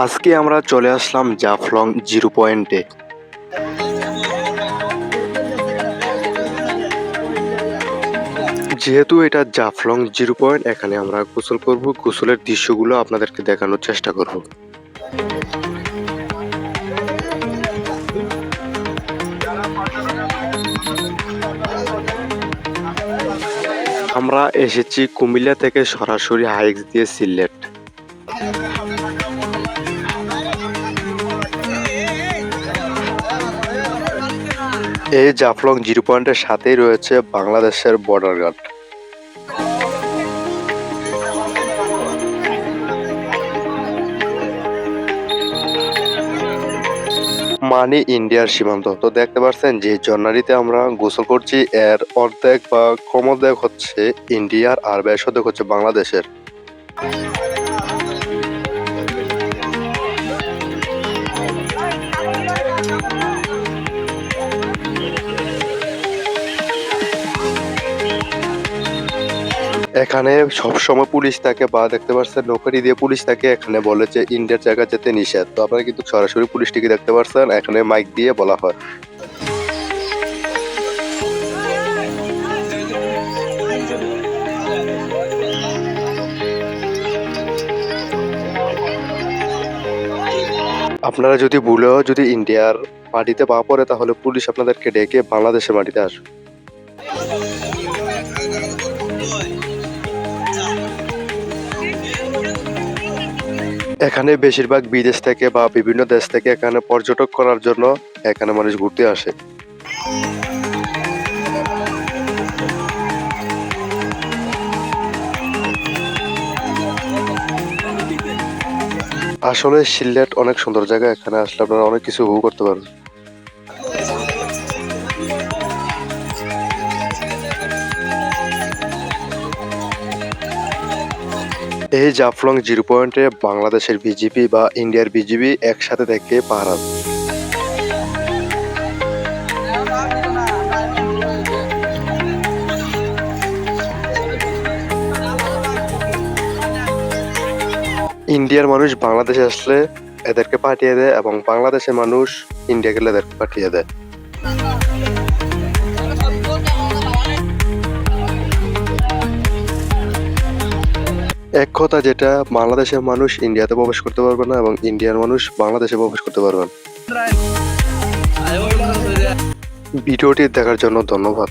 আজকে আমরা চলে আসলাম জাফলং জিরো পয়েন্টে। যেহেতু এটা জাফলং জিরো পয়েন্ট, এখানে আমরা গোসল করব। গোসলের দৃশ্যগুলো আপনাদেরকে দেখানোর চেষ্টা করব। আমরা এসেছি কুমিল্লা থেকে সরাসরি হাইক্স দিয়ে সিলেট। এই জাফলং জিরো পয়েন্টের সাথেই রয়েছে বাংলাদেশের বর্ডার গার্ড মানে ইন্ডিয়ার সীমান্ত। তো দেখতে পাচ্ছেন যে জন্নারিতে আমরা গোসল করছি, এর অর্ধেক বা কম অর্ধেক হচ্ছে ইন্ডিয়ার আর অর্ধেক হচ্ছে বাংলাদেশের। এখানে সবসময় পুলিশ তাকে বা দেখতে পাচ্ছেন নৌকারি দিয়ে পুলিশ তাকে এখানে বলে যে ইন্ডিয়ার জায়গা যেতে নিষেধ। তো আপনারা কিন্তু সরাসরি পুলিশটিকে দেখতে পাচ্ছেন এখানে মাইক দিয়ে বলা হয়। আপনারা যদি ভুলেও যদি ইন্ডিয়ার মাটিতে পা পড়ে, তাহলে পুলিশ আপনাদেরকে ডেকে বাংলাদেশের মাটিতে আসবে। এখানে বেশিরভাগ বিদেশ থেকে বা বিভিন্ন দেশ থেকে এখানে পর্যটক করার জন্য এখানে মানুষ ঘুরতে আসে। আসলে সিলেট অনেক সুন্দর জায়গা, এখানে আসলে আপনারা অনেক কিছু উপভোগ করতে পারবেন। এই জাফলং জিরো পয়েন্টে বাংলাদেশের বিজিবি বা ইন্ডিয়ার বিজিবি একসাথে থেকে পাহারা। ইন্ডিয়ার মানুষ বাংলাদেশে আসলে এদেরকে পাঠিয়ে দেয় এবং বাংলাদেশের মানুষ ইন্ডিয়া গেলে এদেরকে পাঠিয়ে দেয়। এক কথা যেটা, বাংলাদেশের মানুষ ইন্ডিয়াতে প্রবেশ করতে পারবে না এবং ইন্ডিয়ার মানুষ বাংলাদেশে প্রবেশ করতে পারবে না। ভিডিওটি দেখার জন্য ধন্যবাদ।